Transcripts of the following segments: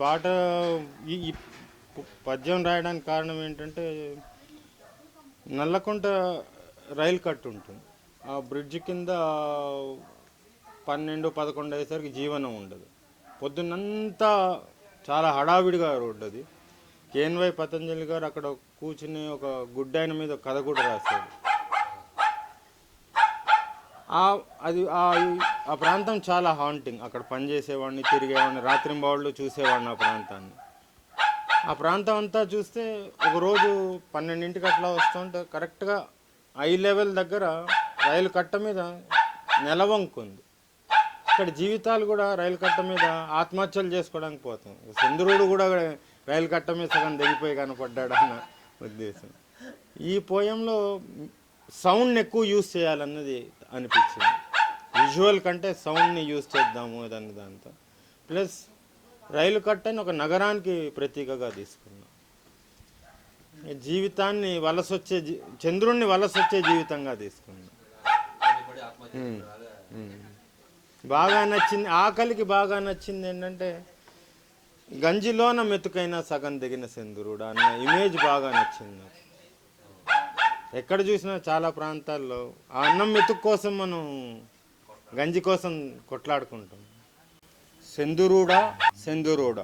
పాట ఈ పద్యం రాయడానికి కారణం ఏంటంటే నల్లకుంట రైలు కట్టు ఉంటుంది. ఆ బ్రిడ్జ్ కింద పన్నెండు పదకొండు అయ్యేసరికి జీవనం ఉండదు. పొద్దున్నంతా చాలా హడావిడిగా రోడ్డు అది కేఎన్వై పతంజలి గారు అక్కడ కూర్చుని ఒక గుడ్డాయన మీద కథ కూడా రాశాడు అది ఆ ప్రాంతం చాలా హాంటింగ్ అక్కడ పనిచేసేవాడిని తిరిగేవాడిని రాత్రింబావుళ్ళు చూసేవాడిని ఆ ప్రాంతాన్ని. ఆ ప్రాంతం అంతా చూస్తే ఒకరోజు పన్నెండింటికి అట్లా వస్తుంటే కరెక్ట్గా ఐ లెవెల్ దగ్గర రైలు కట్ట మీద నెలవంకుంది. ఇక్కడ జీవితాలు కూడా రైలు కట్ట మీద ఆత్మహత్యలు చేసుకోవడానికి పోతాం. చంద్రుడు కూడా రైలు కట్ట మీద సగం దిగిపోయి కనపడ్డాడు అన్న ఉద్దేశం. ఈ పోయంలో సౌండ్ని ఎక్కువ యూజ్ చేయాలన్నది అనిపించింది. విజువల్ కంటే సౌండ్ని యూజ్ చేద్దాము అదన్న దాంతో. ప్లస్ రైలు కట్టని ఒక నగరానికి ప్రతీకగా తీసుకున్నాం. జీవితాన్ని వలసొచ్చే చంద్రుణ్ణి వలసొచ్చే జీవితంగా తీసుకున్నాం. బాగా నచ్చింది ఆకలికి బాగా నచ్చింది ఏంటంటే గంజిలోన మెతుకైన సగం దిగిన సెందురుడు అన్న ఇమేజ్ బాగా నచ్చింది నాకు. ఎక్కడ చూసినా చాలా ప్రాంతాల్లో ఆ అన్నం మెతుకు కోసం మనం గంజి కోసం కొట్లాడుకుంటాం. సెందురూడ సెందురూడ.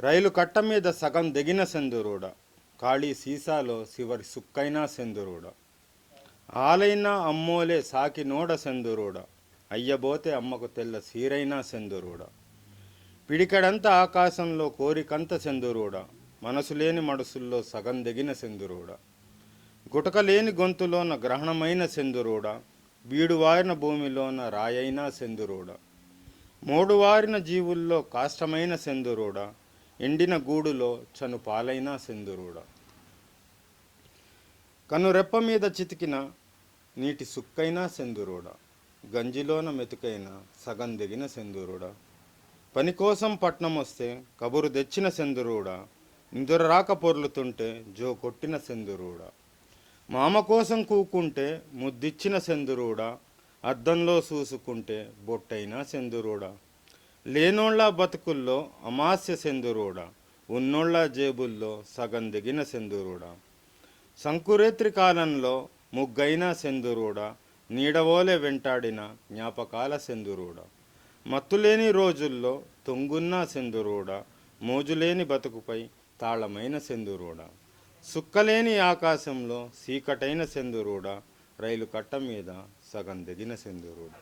రైలు కట్ట మీద సగం దిగిన సెందురూడ. ఖాళీ సీసాలో చివరి సుక్కైనా సెందురూడ. ఆలైనా అమ్మోలే సాకి నోడ సెందురూడ. అయ్యబోతే అమ్మకు తెల్ల సీరైనా సెందురూడ. పిడికడంత ఆకాశంలో కోరికంత సెందురూడ. మనసు లేని మడుసుల్లో సగం దిగిన సెందురూడ. గుటకలేని గొంతులోన గ్రహణమైన సెందురూడ బీడువారిన భూమిలోన రాయైన సెందురూడ మూడువారిన జీవుల్లో కాష్టమైన సెందురూడ ఎండిన గూడులో చనుపాలైన సెందురూడ కనురెప్ప మీద చితికిన నీటి సుక్కైన సెందురూడ గంజిలోన మెతుకైన సగం దిగిన సెందురుడా పని కోసం పట్నం వస్తే కబురు తెచ్చిన సెందురుడా నిదుర రాక పొర్లుతుంటే జో కొట్టిన సెందురుడా మామ కోసం కూకుంటే ముద్దిచ్చిన సెందురూడ అద్దంలో చూసుకుంటే బొట్టైన సెందురూడా. లేనోళ్ళ బతుకుల్లో అమాస్య సెందురూడ ఉన్నోళ్ళ జేబుల్లో సగం దిగిన సెందురూడా. సంకురేత్రి కాలంలో ముగ్గైన సెందురూడ నీడవోలే వెంటాడిన జ్ఞాపకాల సెందురూడ. మత్తులేని రోజుల్లో తొంగున్న సెందురుడా మోజులేని బతుకుపై తాళమైన సెందురూడ. సుక్కలేని ఆకాశంలో సీకటైన సెందురూడ రైలు కట్ట మీద సగం దిగిన సెందురూడ